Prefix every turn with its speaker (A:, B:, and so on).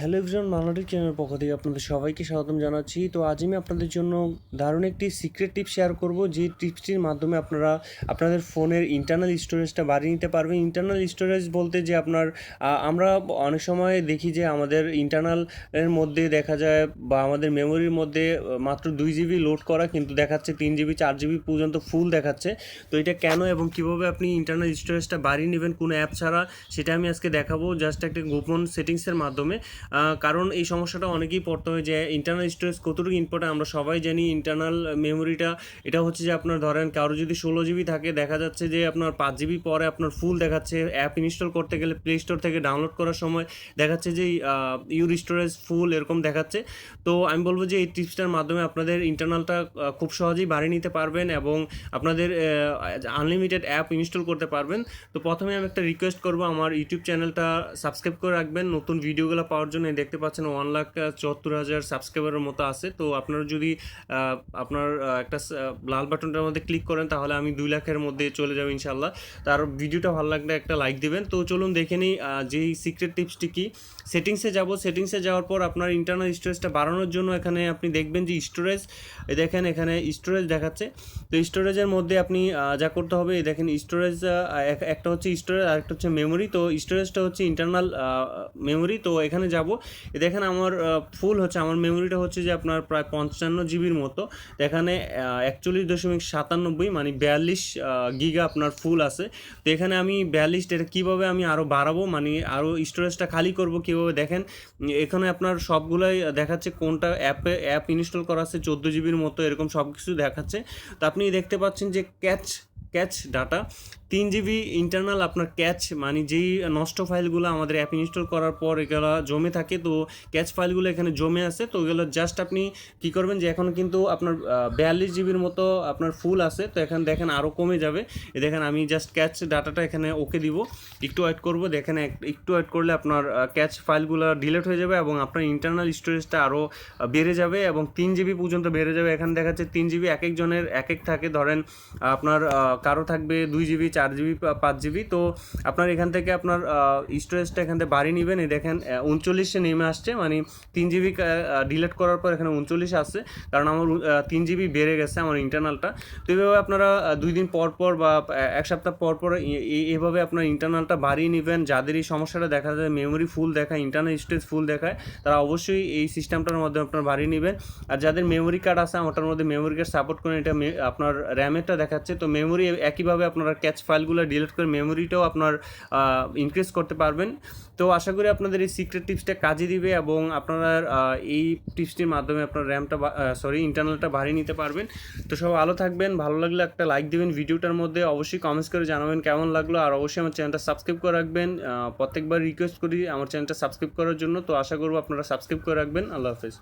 A: Hello everyone মালনাটি চ্যানেলের পক্ষ থেকে আপনাদের সবাইকে স্বাগতম জানাচ্ছি। তো আজ আমি আপনাদের জন্য দারুণ একটি সিক্রেট টিপ শেয়ার করব। যে টিপসটির মাধ্যমে আপনারা আপনাদের ফোনের ইন্টারনাল স্টোরেজটা বাড়িয়ে নিতে পারবেন। ইন্টারনাল স্টোরেজ বলতে যে আপনার আমরা অনেক সময় দেখি যে আমাদের ইন্টারনালের মধ্যে দেখা যায় বা আমাদের মেমোরির মধ্যে মাত্র দুই জিবি লোড করা, কিন্তু দেখাচ্ছে তিন জিবি চার জিবি পর্যন্ত ফুল দেখাচ্ছে। তো এটা কেন এবং কীভাবে আপনি ইন্টারনাল স্টোরেজটা বাড়িয়ে নেবেন, কোনো অ্যাপ ছাড়া, সেটা আমি আজকে দেখাবো। জাস্ট একটা গোপন সেটিংসের মাধ্যমে। কারণ এই সমস্যাটা অনেকেই পড়তে হয় যে ইন্টারনাল স্টোরেজ কতটুকু ইম্পর্টেন্ট আমরা সবাই জানি ইন্টারনাল মেমোরিটা এটা হচ্ছে যে আপনার ধরেন কারও যদি ষোলো জিবি থাকে, দেখা যাচ্ছে যে আপনার পাঁচ জিবি পরে আপনার ফুল দেখাচ্ছে অ্যাপ ইনস্টল করতে গেলে প্লে স্টোর থেকে ডাউনলোড করার সময় দেখাচ্ছে যে ইউর স্টোরেজ ফুল এরকম দেখাচ্ছে। তো আমি বলব যে এই টিপসটার মাধ্যমে আপনাদের ইন্টারনালটা খুব সহজেই বাড়িয়ে নিতে পারবেন এবং আপনাদের আনলিমিটেড অ্যাপ ইনস্টল করতে পারবেন। তো প্রথমে আমি একটা রিকোয়েস্ট করব, আমার ইউটিউব চ্যানেলটা সাবস্ক্রাইব করে রাখবেন। নতুন ভিডিওগুলো পাওয়ার জন্য এই দেখতে পাচ্ছেন ওয়ান লাখ চুয়াত্তর হাজার সাবস্ক্রাইবারের মতো আছে। তো আপনারা যদি আপনার একটা লাল বাটনটার মধ্যে ক্লিক করেন, তাহলে আমি দুই লাখের মধ্যে চলে যাব ইনশাল্লাহ তার ভিডিওটা ভালো লাগলে একটা লাইক দিবেন। তো চলুন দেখে নিই যেই সিক্রেট টিপসটি কি? সেটিংসে যাব। সেটিংসে যাওয়ার পর আপনার ইন্টারনাল স্টোরেজটা বাড়ানোর জন্য এখানে আপনি দেখবেন যে স্টোরেজ দেখেন এখানে স্টোরেজ দেখাচ্ছে। তো স্টোরেজের মধ্যে আপনি যা করতে হবে দেখেন স্টোরেজ একটা হচ্ছে স্টোরেজ আর একটা হচ্ছে মেমোরি তো স্টোরেজটা হচ্ছে ইন্টারনাল মেমোরি তো এখানে যাব। দেখেন আমার ফুল হচ্ছে, আমার মেমোরিটা হচ্ছে যে আপনার প্রায় পঞ্চান্ন জিবির মতো। এখানে একচল্লিশ দশমিক সাতানব্বই মানে বিয়াল্লিশ গিগা আপনার ফুল আছে। তো এখানে আমি বিয়াল্লিশ, এটা কীভাবে আমি আরও বাড়াবো? মানে আরও স্টোরেজটা খালি করব কীভাবে? দেখেন, এখানে আপনার সবগুলাই দেখাচ্ছে কোনটা অ্যাপে অ্যাপ ইনস্টল করা আছে, চোদ্দ জিবির মতো, এরকম সব কিছু দেখাচ্ছে। তো আপনি দেখতে পাচ্ছেন যে ক্যাচ ক্যাচ ডাটা। তিন জিবি ইন্টারনাল আপনার ক্যাচ মানে যেই নষ্ট ফাইলগুলো আমাদের অ্যাপ ইনস্টল করার পর এগুলো জমে থাকে, তো ক্যাচ ফাইলগুলো এখানে জমে আছে, তো এগুলো জাস্ট আপনি কি করবেন যে এখন কিন্তু আপনার বিয়াল্লিশ জিবির মতো আপনার ফুল আছে, তো এখানে দেখেন আরও কমে যাবে। এ দেখেন আমি জাস্ট ক্যাচ ডাটাটা এখানে ওকে দিব। একটু ওয়েট করব, দেখেন এক- একটু ওয়েট করলে আপনার ক্যাচ ফাইলগুলো ডিলিট হয়ে যাবে এবং আপনার ইন্টারনাল স্টোরেজটা আরও বেড়ে যাবে এবং তিন জিবি পর্যন্ত বেড়ে যাবে। এখানে দেখাচ্ছে তিন জিবি এক একজনের এক এক থাকে। ধরেন আপনার কারও থাকবে দুই জিবি চার জিবি পাঁচ জিবি তো আপনার এখান থেকে আপনার স্টোরেজটা এখান থেকে বাড়িয়ে নেবেন। এই দেখেন উনচল্লিশে নেমে আসছে মানে তিন জিবি ডিলিট করার পর এখানে উনচল্লিশ আসছে, কারণ আমার তিন জিবি বেড়ে গেছে আমার ইন্টারনালটা তো এইভাবে আপনারা দুই দিন পর পর বা এক সপ্তাহ পর পর এভাবে আপনার ইন্টারনালটা বাড়িয়ে নেবেন। যাদের এই সমস্যাটা দেখা যায় মেমোরি ফুল দেখায় ইন্টারনাল স্টোরেজ ফুল দেখায়, তারা অবশ্যই এই সিস্টেমটার মধ্যে আপনার বাড়িয়ে নেবেন। আর যাদের মেমোরি কার্ড আছে ওটার মধ্যে মেমোরি কার্ড সাপোর্ট করে, এটা আপনার র্যামেরটা দেখাচ্ছে। তো মেমোরি একইভাবে আপনারা ক্যাচ ফাইলগুলো ডিলিট করে মেমোরিটাও আপনার ইনক্রিজ করতে পারবেন। তো আশা করি আপনাদের এই সিক্রেট টিপসটা কাজে দিবে এবং আপনারা এই টিপসটির মাধ্যমে আপনার র্যামটা সরি ইন্টারনালটা বাড়িয়ে নিতে পারবেন। তো সব ভালো থাকবেন, ভালো লাগলে একটা লাইক দিবেন ভিডিওটার মধ্যে। অবশ্যই কমেন্টস করে জানাবেন কেমন লাগল আর অবশ্যই আমার চ্যানেলটা সাবস্ক্রাইব করে রাখবেন। প্রত্যেকবার রিকোয়েস্ট করি আমার চ্যানেলটা সাবস্ক্রাইব করার জন্য। তো আশা করব আপনারা সাবস্ক্রাইব করে রাখবেন। আল্লাহ হাফেজ।